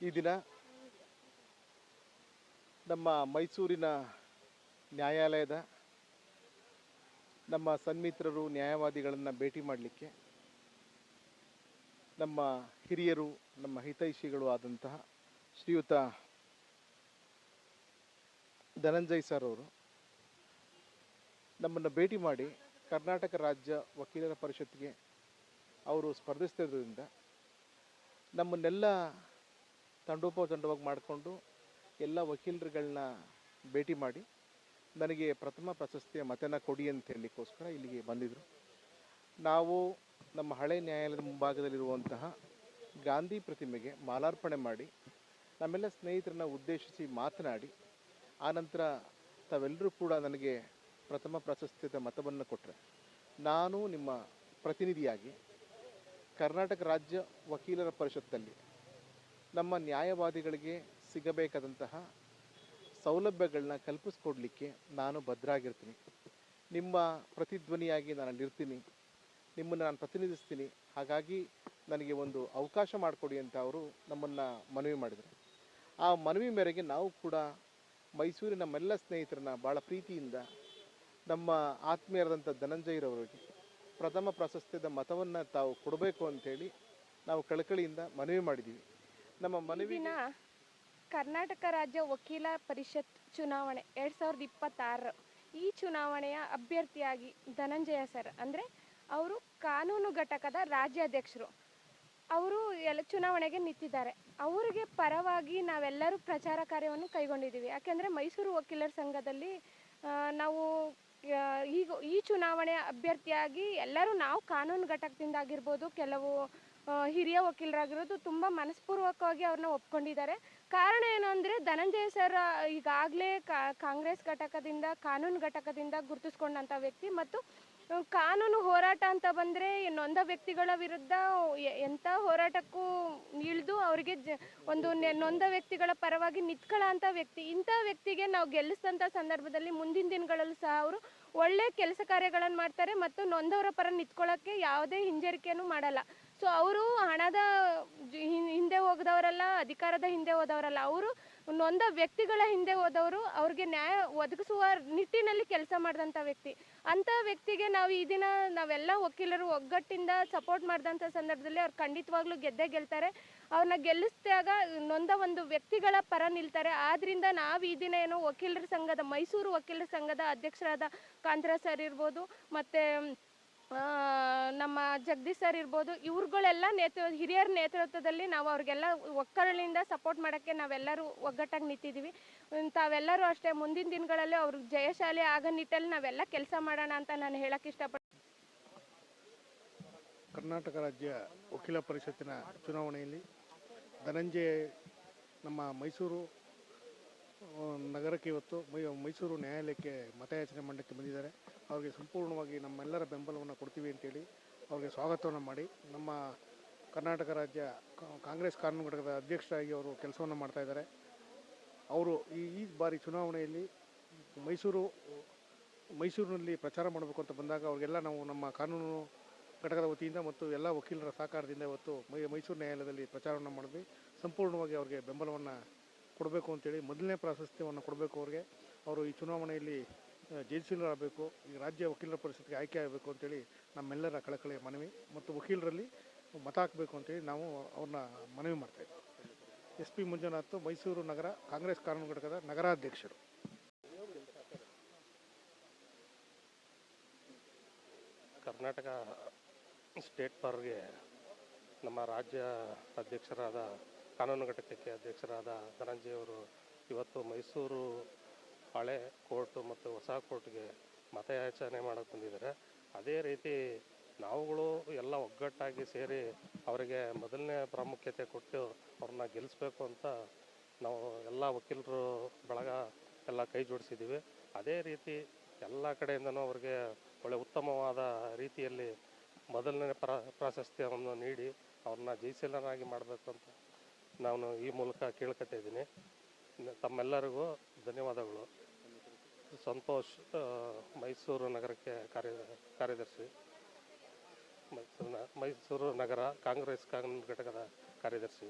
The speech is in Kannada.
ಈ ದಿನ ನಮ್ಮ ಮೈಸೂರಿನ ನ್ಯಾಯಾಲಯದ ನಮ್ಮ ಸನ್ಮಿತ್ರರು, ನ್ಯಾಯವಾದಿಗಳನ್ನು ಭೇಟಿ ಮಾಡಲಿಕ್ಕೆ ನಮ್ಮ ಹಿರಿಯರು, ನಮ್ಮ ಹಿತೈಷಿಗಳು ಆದಂತಹ ಶ್ರೀಯುತ ಧನಂಜಯ್ ಸರ್ ಅವರು ನಮ್ಮನ್ನು ಭೇಟಿ ಮಾಡಿ ಕರ್ನಾಟಕ ರಾಜ್ಯ ವಕೀಲರ ಪರಿಷತ್ಗೆ ಅವರು ಸ್ಪರ್ಧಿಸ್ತಿರೋದ್ರಿಂದ ನಮ್ಮನ್ನೆಲ್ಲ ತಂಡೋಪತಂಡವಾಗಿ ಮಾಡಿಕೊಂಡು ಎಲ್ಲ ವಕೀಲರುಗಳನ್ನ ಭೇಟಿ ಮಾಡಿ ನನಗೆ ಪ್ರಥಮ ಪ್ರಶಸ್ತಿಯ ಮತನ ಕೊಡಿ ಅಂತ ಹೇಳಲಿಕ್ಕೋಸ್ಕರ ಇಲ್ಲಿಗೆ ಬಂದಿದ್ದರು ನಾವು ನಮ್ಮ ಹಳೆ ನ್ಯಾಯಾಲಯದ ಮುಂಭಾಗದಲ್ಲಿರುವಂತಹ ಗಾಂಧಿ ಪ್ರತಿಮೆಗೆ ಮಾಲಾರ್ಪಣೆ ಮಾಡಿ ನಮ್ಮೆಲ್ಲ ಸ್ನೇಹಿತರನ್ನ ಉದ್ದೇಶಿಸಿ ಮಾತನಾಡಿ ಆನಂತರ ತಾವೆಲ್ಲರೂ ಕೂಡ ನನಗೆ ಪ್ರಥಮ ಪ್ರಶಸ್ತಿಯ ಮತವನ್ನು ಕೊಟ್ಟರೆ ನಾನು ನಿಮ್ಮ ಪ್ರತಿನಿಧಿಯಾಗಿ ಕರ್ನಾಟಕ ರಾಜ್ಯ ವಕೀಲರ ಪರಿಷತ್ತಲ್ಲಿ ನಮ್ಮ ನ್ಯಾಯವಾದಿಗಳಿಗೆ ಸಿಗಬೇಕಾದಂತಹ ಸೌಲಭ್ಯಗಳನ್ನ ಕಲ್ಪಿಸ್ಕೊಡ್ಲಿಕ್ಕೆ ನಾನು ಭದ್ರಾಗಿರ್ತೀನಿ. ನಿಮ್ಮ ಪ್ರತಿಧ್ವನಿಯಾಗಿ ನಾನು ಅಲ್ಲಿರ್ತೀನಿ ನಿಮ್ಮನ್ನು ನಾನು ಪ್ರತಿನಿಧಿಸ್ತೀನಿ. ಹಾಗಾಗಿ ನನಗೆ ಒಂದು ಅವಕಾಶ ಮಾಡಿಕೊಡಿ ಅಂತ ಅವರು ನಮ್ಮನ್ನು ಮನವಿ ಮಾಡಿದರು. ಆ ಮನವಿ ಮೇರೆಗೆ ನಾವು ಕೂಡ ಮೈಸೂರಿನ ನಮ್ಮೆಲ್ಲ ಸ್ನೇಹಿತರನ್ನ ಭಾಳ ಪ್ರೀತಿಯಿಂದ ನಮ್ಮ ಆತ್ಮೀಯರಾದಂಥ ಧನಂಜಯರವರಿಗೆ ಪ್ರಥಮ ಪ್ರಶಸ್ತಿದ ಮತವನ್ನು ತಾವು ಕೊಡಬೇಕು ಅಂತೇಳಿ ನಾವು ಕಳಕಳಿಯಿಂದ ಮನವಿ ಮಾಡಿದ್ದೀವಿ ನಮ್ಮ ಮನವಿನ ಕರ್ನಾಟಕ ರಾಜ್ಯ ವಕೀಲ ಪರಿಷತ್ ಚುನಾವಣೆ ಎರಡ್ ಸಾವಿರದ ಇಪ್ಪತ್ತಾರು ಈ ಚುನಾವಣೆಯ ಅಭ್ಯರ್ಥಿಯಾಗಿ ಧನಂಜಯ ಸರ್ ಅಂದರೆ ಅವರು ಕಾನೂನು ಘಟಕದ ರಾಜ್ಯಾಧ್ಯಕ್ಷರು. ಅವರು ಎಲ್ಲ ಚುನಾವಣೆಗೆ ನಿಂತಿದ್ದಾರೆ. ಅವರಿಗೆ ಪರವಾಗಿ ನಾವೆಲ್ಲರೂ ಪ್ರಚಾರ ಕಾರ್ಯವನ್ನು ಕೈಗೊಂಡಿದ್ದೀವಿ. ಯಾಕೆಂದರೆ ಮೈಸೂರು ವಕೀಲರ ಸಂಘದಲ್ಲಿ ನಾವು ಈಗ, ಈ ಚುನಾವಣೆ ಅಭ್ಯರ್ಥಿಯಾಗಿ ಎಲ್ಲರೂ ನಾವು ಕಾನೂನು ಘಟಕದಿಂದ ಆಗಿರ್ಬೋದು, ಕೆಲವು ಹಿರಿಯ ವಕೀಲರಾಗಿರೋದು ತುಂಬ ಮನಸ್ಪೂರ್ವಕವಾಗಿ ಅವ್ರನ್ನ ಒಪ್ಕೊಂಡಿದ್ದಾರೆ. ಕಾರಣ ಏನು ಅಂದರೆ, ಧನಂಜಯ ಸರ್ ಈಗಾಗಲೇ ಕಾಂಗ್ರೆಸ್ ಘಟಕದಿಂದ, ಕಾನೂನು ಘಟಕದಿಂದ ಗುರುತಿಸ್ಕೊಂಡಂಥ ವ್ಯಕ್ತಿ ಮತ್ತು ಕಾನೂನು ಹೋರಾಟ ಅಂತ ಬಂದರೆ ನೊಂದ ವ್ಯಕ್ತಿಗಳ ವಿರುದ್ಧ ಎಂಥ ಹೋರಾಟಕ್ಕೂ ಇಳಿದು ಅವರಿಗೆ ಒಂದು ನೊಂದ ವ್ಯಕ್ತಿಗಳ ಪರವಾಗಿ ನಿಂತ್ಕೊಳ್ಳೋ ಅಂಥ ವ್ಯಕ್ತಿ ಇಂಥ ವ್ಯಕ್ತಿಗೆ ನಾವು ಗೆಲ್ಲಿಸಿದಂಥ ಸಂದರ್ಭದಲ್ಲಿ ಮುಂದಿನ ದಿನಗಳಲ್ಲೂ ಸಹ ಅವರು ಒಳ್ಳೆ ಕೆಲಸ ಕಾರ್ಯಗಳನ್ನು ಮಾಡ್ತಾರೆ ಮತ್ತು ನೊಂದವರ ಪರ ನಿಂತ್ಕೊಳ್ಳೋಕ್ಕೆ ಯಾವುದೇ ಹಿಂಜರಿಕೆಯೂ ಮಾಡಲ್ಲ. ಸೊ ಅವರು ಹಣದ ಹಿಂದೆ ಹೋಗದವರಲ್ಲ, ಅಧಿಕಾರದ ಹಿಂದೆ ಹೋದವರಲ್ಲ, ಅವರು ನೊಂದ ವ್ಯಕ್ತಿಗಳ ಹಿಂದೆ ಹೋದವರು ಅವ್ರಿಗೆ ನ್ಯಾಯ ಒದಗಿಸುವ ನಿಟ್ಟಿನಲ್ಲಿ ಕೆಲಸ ಮಾಡಿದಂಥ ವ್ಯಕ್ತಿ. ಅಂಥ ವ್ಯಕ್ತಿಗೆ ನಾವು ಈ ದಿನ ನಾವೆಲ್ಲ ವಕೀಲರು ಒಗ್ಗಟ್ಟಿಂದ ಸಪೋರ್ಟ್ ಮಾಡಿದಂಥ ಸಂದರ್ಭದಲ್ಲಿ ಅವ್ರು ಖಂಡಿತವಾಗ್ಲೂ ಗೆದ್ದೇ ಗೆಲ್ತಾರೆ. ಅವ್ರನ್ನ ಗೆಲ್ಲಿಸಿದಾಗ ನೊಂದ ಒಂದು ವ್ಯಕ್ತಿಗಳ ಪರ ನಿಲ್ತಾರೆ. ಆದ್ರಿಂದ ನಾವು ಈ ದಿನ ಏನೋ ವಕೀಲರ ಸಂಘದ, ಮೈಸೂರು ವಕೀಲರ ಸಂಘದ ಅಧ್ಯಕ್ಷರಾದ ಕಾಂತರಾಜ್ ಸರ್ ಇರ್ಬೋದು, ಮತ್ತು ನಮ್ಮ ಜಗದೀಶ್ ಸರ್ ಇರ್ಬೋದು, ಇವ್ರುಗಳೆಲ್ಲ ನೇತೃ, ಹಿರಿಯರ ನೇತೃತ್ವದಲ್ಲಿ ನಾವು ಅವ್ರಿಗೆಲ್ಲ ಒಕ್ಕರಳಿಂದ ಸಪೋರ್ಟ್ ಮಾಡೋಕ್ಕೆ ನಾವೆಲ್ಲರೂ ಒಗ್ಗಟ್ಟಾಗಿ ನಿಂತಿದ್ದೀವಿ ತಾವೆಲ್ಲರೂ ಅಷ್ಟೇ, ಮುಂದಿನ ದಿನಗಳಲ್ಲಿ ಅವ್ರಿಗೆ ಜಯಶಾಲಿ ಆಗೋ ನಿಟ್ಟಲ್ಲಿ ನಾವೆಲ್ಲ ಕೆಲಸ ಮಾಡೋಣ ಅಂತ ನಾನು ಹೇಳಕ್ಕೆ ಇಷ್ಟಪಡ್ತೀನಿ ಕರ್ನಾಟಕ ರಾಜ್ಯ ವಕೀಲ ಪರಿಷತ್ತಿನ ಚುನಾವಣೆಯಲ್ಲಿ ಧನಂಜಯ, ನಮ್ಮ ಮೈಸೂರು ನಗರಕ್ಕೆ ಇವತ್ತು ಮೈಸೂರು ನ್ಯಾಯಾಲಯಕ್ಕೆ ಮತಯಾಚನೆ ಮಾಡಲಿಕ್ಕೆ ಬಂದಿದ್ದಾರೆ. ಅವರಿಗೆ ಸಂಪೂರ್ಣವಾಗಿ ನಮ್ಮೆಲ್ಲರ ಬೆಂಬಲವನ್ನು ಕೊಡ್ತೀವಿ ಅಂತೇಳಿ ಅವ್ರಿಗೆ ಸ್ವಾಗತವನ್ನು ಮಾಡಿ, ನಮ್ಮ ಕರ್ನಾಟಕ ರಾಜ್ಯ ಕಾಂಗ್ರೆಸ್ ಕಾನೂನು ಘಟಕದ ಅಧ್ಯಕ್ಷರಾಗಿ ಅವರು ಕೆಲಸವನ್ನು ಮಾಡ್ತಾ ಇದ್ದಾರೆ. ಅವರು ಈ ಈ ಬಾರಿ ಚುನಾವಣೆಯಲ್ಲಿ ಮೈಸೂರು, ಮೈಸೂರಿನಲ್ಲಿ ಪ್ರಚಾರ ಮಾಡಬೇಕು ಅಂತ ಬಂದಾಗ ಅವರಿಗೆಲ್ಲ ನಾವು ನಮ್ಮ ಕಾನೂನು ಘಟಕದ ವತಿಯಿಂದ ಮತ್ತು ಎಲ್ಲ ವಕೀಲರ ಸಹಕಾರದಿಂದ ಇವತ್ತು ಮೈ, ಮೈಸೂರು ನ್ಯಾಯಾಲಯದಲ್ಲಿ ಪ್ರಚಾರವನ್ನು ಮಾಡಿದ್ವಿ. ಸಂಪೂರ್ಣವಾಗಿ ಅವರಿಗೆ ಬೆಂಬಲವನ್ನು ಕೊಡಬೇಕು ಅಂತೇಳಿ ಮೊದಲನೇ ಪ್ರಾಶಸ್ತ್ಯವನ್ನು ಕೊಡಬೇಕು ಅವ್ರಿಗೆ. ಅವರು ಈ ಚುನಾವಣೆಯಲ್ಲಿ ಜಯಶೀಲರಾಗಬೇಕು ಈ ರಾಜ್ಯ ವಕೀಲರ ಪರಿಷತ್ಗೆ ಆಯ್ಕೆ ಆಗಬೇಕು ಅಂತೇಳಿ ನಮ್ಮೆಲ್ಲರ ಕಳಕಳಿಯ ಮನವಿ ಮತ್ತು ವಕೀಲರಲ್ಲಿ ಮತ ಹಾಕಬೇಕು ಅಂತೇಳಿ ನಾವು ಅವ್ರನ್ನ ಮನವಿ ಮಾಡ್ತೇವೆ ಎಸ್ ಪಿ ಮಂಜುನಾಥ್, ಮೈಸೂರು ನಗರ ಕಾಂಗ್ರೆಸ್ ಕಾನೂನು ಘಟಕದ ನಗರಾಧ್ಯಕ್ಷರು. ಕರ್ನಾಟಕ ಸ್ಟೇಟ್ ಬಾರ್ಗೆ ನಮ್ಮ ರಾಜ್ಯ ಅಧ್ಯಕ್ಷರಾದ ಕಾನೂನು ಘಟಕಕ್ಕೆ ಅಧ್ಯಕ್ಷರಾದ ಧನಂಜಯವರು ಇವತ್ತು ಮೈಸೂರು ಹಳೆ ಕೋರ್ಟು ಮತ್ತು ಹೊಸ ಕೋರ್ಟ್ಗೆ ಮತಯಾಚನೆ ಮಾಡೋಕ್ಕೆ ಬಂದಿದ್ದಾರೆ. ಅದೇ ರೀತಿ ನಾವುಗಳು ಎಲ್ಲ ಒಗ್ಗಟ್ಟಾಗಿ ಸೇರಿ ಅವರಿಗೆ ಮೊದಲನೇ ಪ್ರಾಮುಖ್ಯತೆ ಕೊಟ್ಟು ಅವ್ರನ್ನ ಗೆಲ್ಲಿಸ್ಬೇಕು ಅಂತ ನಾವು ಎಲ್ಲ ವಕೀಲರು ಬಳಗ ಎಲ್ಲ ಕೈ ಜೋಡಿಸಿದ್ದೀವಿ. ಅದೇ ರೀತಿ ಎಲ್ಲ ಕಡೆಯಿಂದನೂ ಅವ್ರಿಗೆ ಒಳ್ಳೆ ಉತ್ತಮವಾದ ರೀತಿಯಲ್ಲಿ ಮೊದಲನೇ ಪ್ರಾ ಪ್ರಾಶಸ್ತ್ಯವನ್ನು ನೀಡಿ ಅವ್ರನ್ನ ಜಯಶೀಲನಾಗಿ ಮಾಡಬೇಕು ಅಂತ ನಾನು ಈ ಮೂಲಕ ಕೇಳ್ಕೊತಾ ಇದ್ದೀನಿ. ತಮ್ಮೆಲ್ಲರಿಗೂ ಧನ್ಯವಾದಗಳು. ಸಂತೋಷ್ ಮೈಸೂರು ನಗರಕ್ಕೆ ಕಾರ್ಯ, ಕಾರ್ಯದರ್ಶಿ. ಮೈಸೂರು ನಗರ ಕಾಂಗ್ರೆಸ್ ಘಟಕದ ಕಾರ್ಯದರ್ಶಿ.